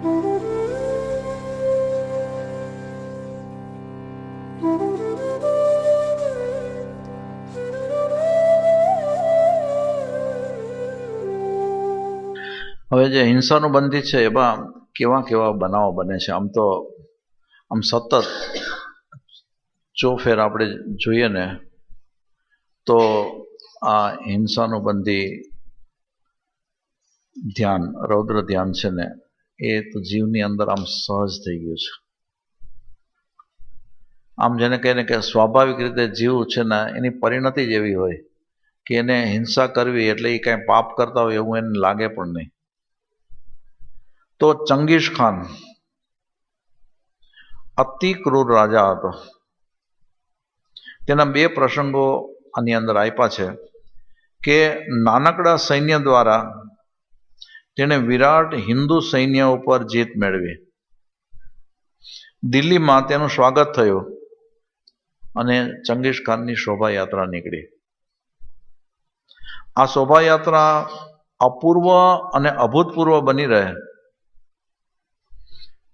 હવે જે હિંસાનું બંધી છે, એમાં કેવા કેવા બનાવો બને છે? આમ તો, આમ સતત ચોફેર આપણે જોઈએ ને, તો આ હિંસાનું બંધી ધ્યાન, રૌદ્ર ધ્યાન છે ને એ તો જીવની અંદર આમ સહજ થઈ ગયું છે. આમ જેને કહીને કે સ્વાભાવિક રીતે જીવ છે ને, એની પરિણતિ જ એવી હોય કે એને હિંસા કરવી એટલે એ કાંઈ પાપ કરતા હોય એવું એને લાગે પણ નહીં. તો ચંગીઝ ખાન, અતિ ક્રૂર રાજા હતો. તેના બે પ્રસંગો આની અંદર આપ્યા છે કે નાનકડા સૈન્ય દ્વારા તેણે વિરાટ હિન્દુ સૈન્ય ઉપર જીત મેળવી. દિલ્હીમાં તેનું સ્વાગત થયું અને ચંગીઝ ખાનની શોભાયાત્રા નીકળી. આ શોભાયાત્રા અપૂર્વ અને અભૂતપૂર્વ બની રહે.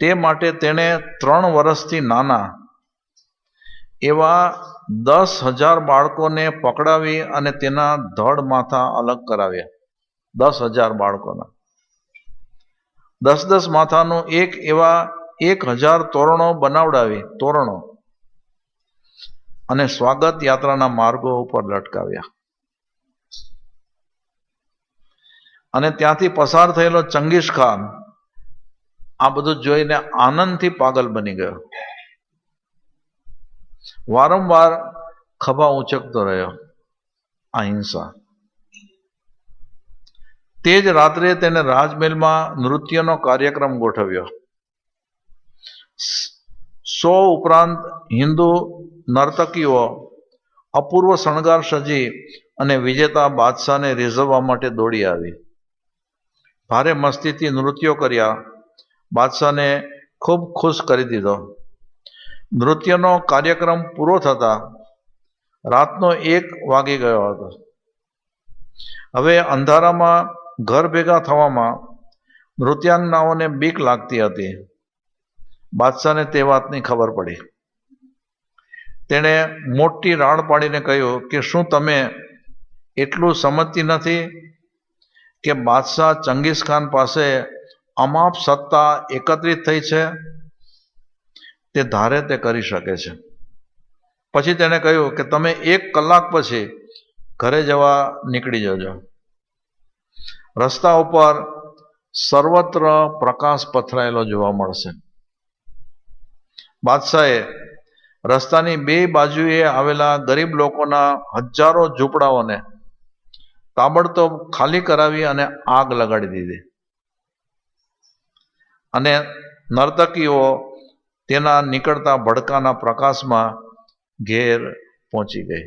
તે માટે તેણે ત્રણ વર્ષથી નાના એવા દસ હજાર બાળકોને પકડાવી અને તેના ધડ માથા અલગ કરાવ્યા. દસ હજાર બાળકોના. દસ દસ માથાનું એક એવા એક હજાર તોરણો બનાવડાવી, તોરણો. અને સ્વાગત યાત્રાના માર્ગો ઉપર લટકાવ્યા. અને ત્યાંથી પસાર થયેલો ચંગીશ ખાન આ બધું જોઈને આનંદથી પાગલ બની ગયો. વારંવાર ખભા ઉંચકતો રહ્યો. આ હિંસા. તે જ રાત્રે તેને રાજમહેલમાં નૃત્યનો કાર્યક્રમ ગોઠવ્યો. સો ઉપરાંત હિન્દુ નર્તકીઓ, અપૂર્વ શણગાર સજી અને વિજેતા બાદશાહને રીઝવવા માટે દોડી આવી. ભારે મસ્તીથી નૃત્યો કર્યા. બાદશાહને ખૂબ ખુશ કરી દીધો. નૃત્યનો કાર્યક્રમ પૂરો થતા રાતનો એક વાગી ગયો હતો. હવે અંધારામાં ઘર ભેગા થવામાં નૃત્યાંગનાઓને બીક લાગતી હતી. બાદશાહને તે વાતની ખબર પડી. તેણે મોટી રાડ પાડીને કહ્યું કે, શું તમે એટલું સમજતી નથી કે બાદશાહ ચંગીઝ ખાન પાસે અમાપ સત્તા એકત્રિત થઈ છે? તે ધારે તે કરી શકે છે. પછી તેણે કહ્યું કે, તમે એક કલાક પછી ઘરે જવા નીકળી જજો. રસ્તા ઉપર સર્વત્ર પ્રકાશ પથરાયેલો જોવા મળશે. બાદશાહે રસ્તાની બે બાજુએ આવેલા ગરીબ લોકોના હજારો ઝૂંપડાઓને તાબડતોબ ખાલી કરાવી અને આગ લગાડી દીધી. અને નર્તકીઓ તેના નીકળતા ભડકાના પ્રકાશમાં ઘેર પહોંચી ગઈ.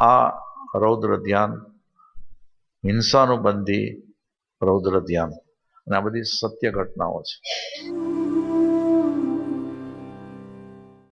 આ રૌદ્ર ધ્યાન હિંસાનું બંધી રૌદ્ર ધ્યાન અને આ બધી સત્ય ઘટનાઓ છે.